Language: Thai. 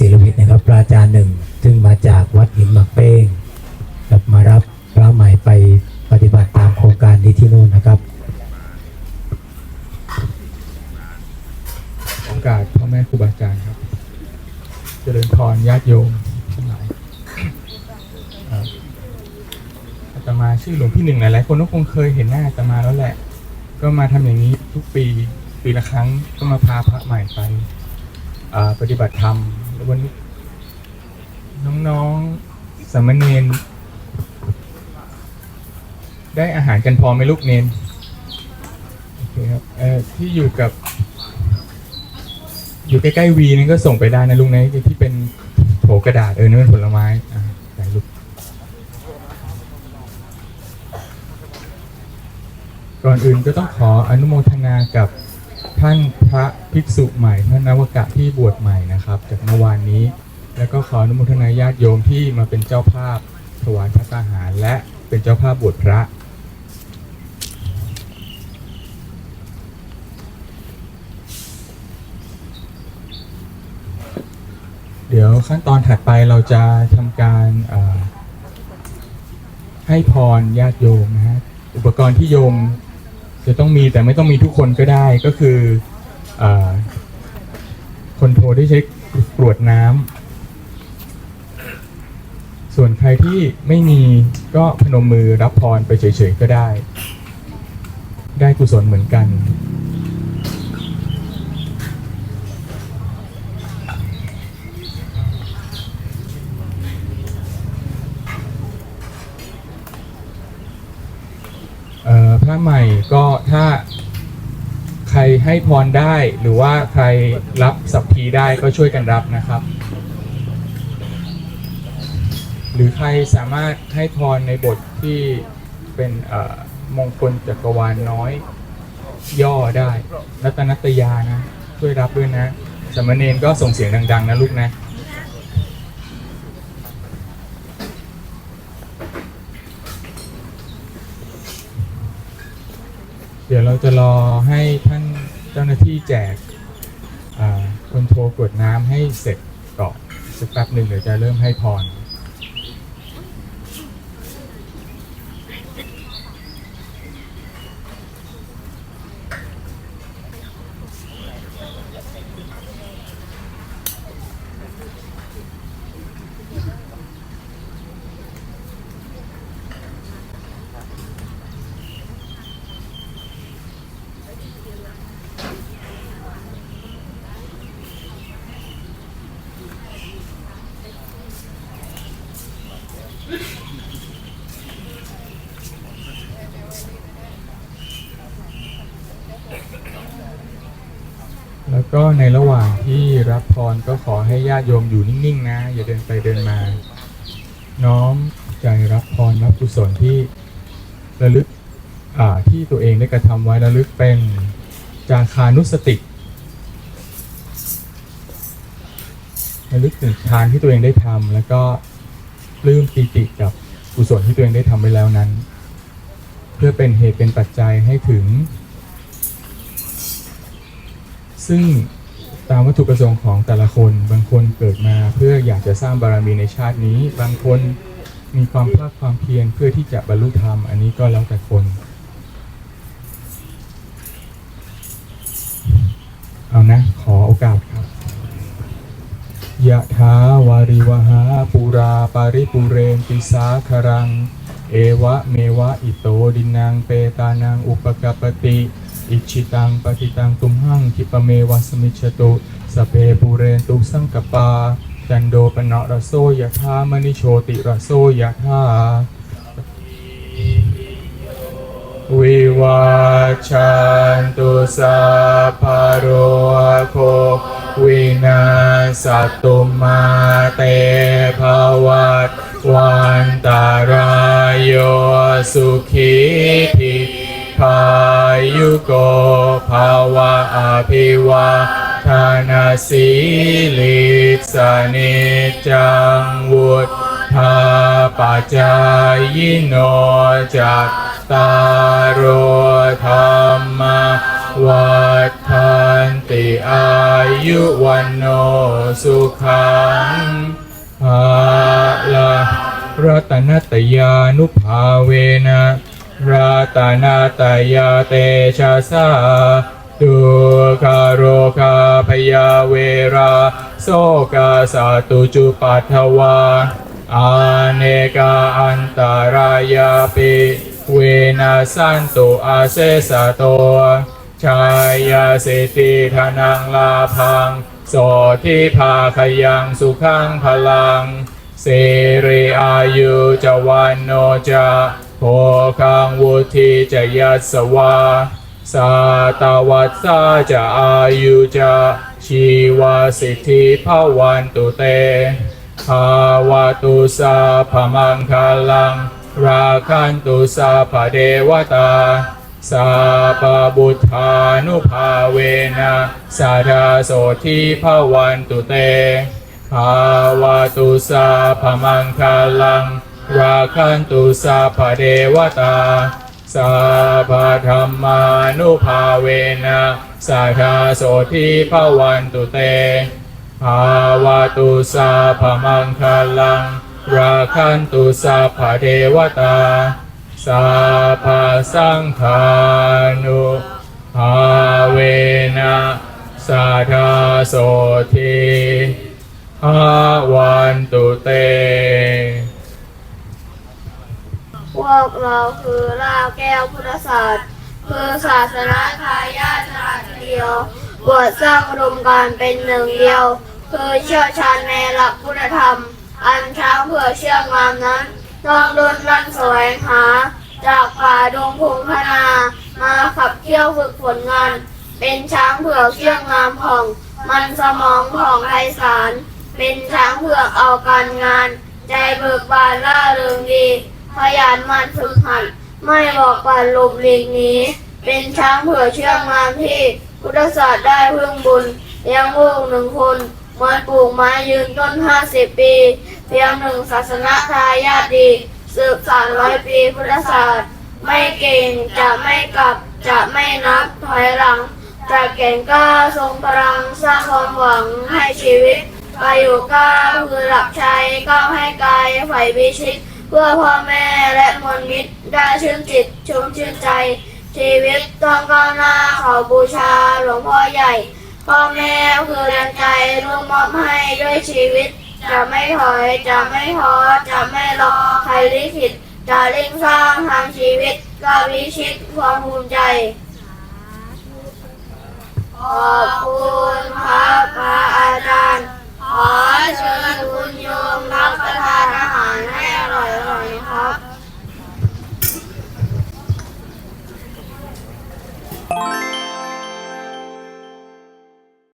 ศิลวิทย์นะครับพระอาจารย์หนึ่งซึ่งมาจากวัดหินหมักเป้งกับมารับพระใหม่ไปปฏิบัติตามโครงการนี้ที่นู่นนะครับโอกาสพ่อแม่ครูบาอาจารย์ครับ เจริญพรญาติโยมทั้งหลายอาตมาชื่อหลวงพี่หนึ่งหลายๆคนก็คงเคยเห็นหน้าอาตมาแล้วแหละ ก็มาทำอย่างนี้ทุกปีปีละครั้งก็มาพาพระใหม่ไปปฏิบัติธรรม วันนี้ น้องๆสามเณรได้อาหารกันพอไหมลูกเนนโอเคครับเอ่อที่อยู่กับ อยู่ใกล้ๆวีนี่ก็ส่งไปได้นะลุงนะที่เป็นโถกระดาษเออนี่เป็นผลไม้อ่าใส่ลูกก่อนอื่นก็ต้องขออนุโมทนากับ ท่านพระภิกษุใหม่ท่านนวกะที่บวชใหม่นะครับ จากเมื่อวานนี้ แล้วก็ขออนุโมทนาญาติโยมที่มาเป็นเจ้าภาพถวายพระตาหาร และเป็นเจ้าภาพบวชพระเดี๋ยวขั้นตอนถัดไปเราจะทำการให้พรญาติโยมนะฮะอุปกรณ์ที่โยม จะต้องมีแต่ไม่ต้องมีทุกคนก็ได้ก็คืออคนโทรได้ใช้กรวดน้ำส่วนใครที่ไม่มีก็พนมมือรับพรไปเฉยๆก็ได้ ได้กุศลเหมือนกัน เอ่อพระใหม่ก็ถ้าใครให้พรได้หรือว่าใครรับสัพพีได้ก็ช่วยกันรับนะครับ หรือใครสามารถให้พรในบทที่เป็นมงคลจักรวาลน้อย ย่อได้รัตนัตยานะ ช่วยรับด้วยนะสามเณรก็ส่งเสียงดัง ๆ นะลูกนะ เดี๋ยวเราจะรอให้ท่านเจ้าหน้าที่แจกคนโทรกดน้ำให้เสร็จก่อนสักแป๊บหนึ่งเดี๋ยวจะเริ่มให้พร ก็ในระหว่างที่รับพรก็ขอให้ญาติโยมอยู่นิ่งๆนะ อย่าเดินไปเดินมา น้อมใจรับพรรับกุศลที่ระลึกที่ตัวเองได้กระทำไว้ระลึกเป็นจาคานุสติระลึกถึงทานที่ตัวเองได้ทำแล้วก็ปลื้มปีติกับกุศลที่ตัวเองได้ทำไว้แล้วนั้น เพื่อเป็นเหตุเป็นปัจจัยให้ถึง ซึ่งตามวัตถุประสงค์ของแต่ละคน บางคนเกิดมาเพื่ออยากจะสร้างบารมีในชาตินี้ บางคนมีความภาคความเพียรเพื่อที่จะบรรลุธรรม อันนี้ก็แล้วแต่คน เอานะ ขอโอกาสครับยะถาวาริวหาปูราปาริปุเรนติสาคารัง เอวะเมวะอิโตดินังเปตานังอุปกปติ อิชิตังปฏิตังตุมหังคิปเมวะสมิจฉตุสเพปูเรนตุสังกปาจันโดปนะระโสยะธามณิโชติระโสยะธาวิวาชันตุสัพพะโรโควินาสตุมาเตภวัตวันตารายโยสุขีทิ พายุโกภาวะอภิวาทานาสีลิสนิจจังวุฒธาปัจจายโนจัตตารโอธรรมวัฏทันติอายุวันโนสุขังภาลารัตนตยานุภาเวนะ รัตนาตยาเตชะสาตุคาโรคาพยาเวราโสกาสาตุจุปัทวาอาเนกาอันตารายาปิเวนัสันตุอาเซสะโตชายาสิทิธนังลาพังโสทิภาคยังสุขังพลังเสรีอายุจวันโนจะ โภคังวุธิจะยัสวาสาตวัสสาจะอายุจะชีวาสิทธิภาวันตุเตภาวตุสาพมังคลัง ราคันตุสาพเดวตาสาปบุทธานุภาเวนะสาธาโสทิภวันตุเตภาวตุสาพมังคลัง ราคันตุสาพเดวตาสาพธรรมานุภาเวนะสาธาโสทิภวันตุเตภาวะตุสาพมังคลัง ราคันตุสาพเทวตาสาพสังฆานุภาเวนะสาธาโสทิภาวันตุเต พวก เราคือราวแก้วพุทธศาสตร์คือศาสนาทายาทชาติเดียวบวชสร้างอุดมการเป็นหนึ่งเดียว คือเชี่ยวชาญในหลักพุทธธรรม อันช้างเพื่อเชื่องามนั้นต้องรุนรันแสวงหา จากป่าดงพงพนา มาขับเคี่ยวฝึกฝนงาน เป็นช้างเผือกเชื่องงามผ่อง มันสมองผ่องไพศาลเป็นช้างเผือกเอาการงาน ใจเบิกบานล่าเริงดี ขยันมันฝึกหัดไม่บอกปันหลบหลีกหนีเป็นช้างเผือกเชื่องงามที่พุทธศาสตร์ได้พึ่งบุญเลี้ยงลูกหนึ่งคนมือนปลูกไม้ยืนต้นห้าสิบปี เพียงหนึ่งศาสนาทายาทดี สืบสานร้อยปีพุทธศาสตร์ ไม่เก่งจะไม่กลับจะไม่นับถอยหลังจะเก่งกล้าทรงพลังสร้างความหวังให้ชีวิตไปอยู่ก้าคือหลักชัยก้าให้กายไฟวิชิต เพื่อพ่อแม่และมวลมิตรได้ชื่นจิตชมชื่นใจ ชีวิตต้องก้าวหน้าขาบูชาหลวงพ่อใหญ่ พ่อแม่คือแรงใจร่วมมอบให้ด้วยชีวิต จะไม่ถอยจะไม่ท้อจะไม่รอใครลิขิตจะเร่งสร้างทางชีวิตก้าววิชิตความภูมิใจขอบคุณ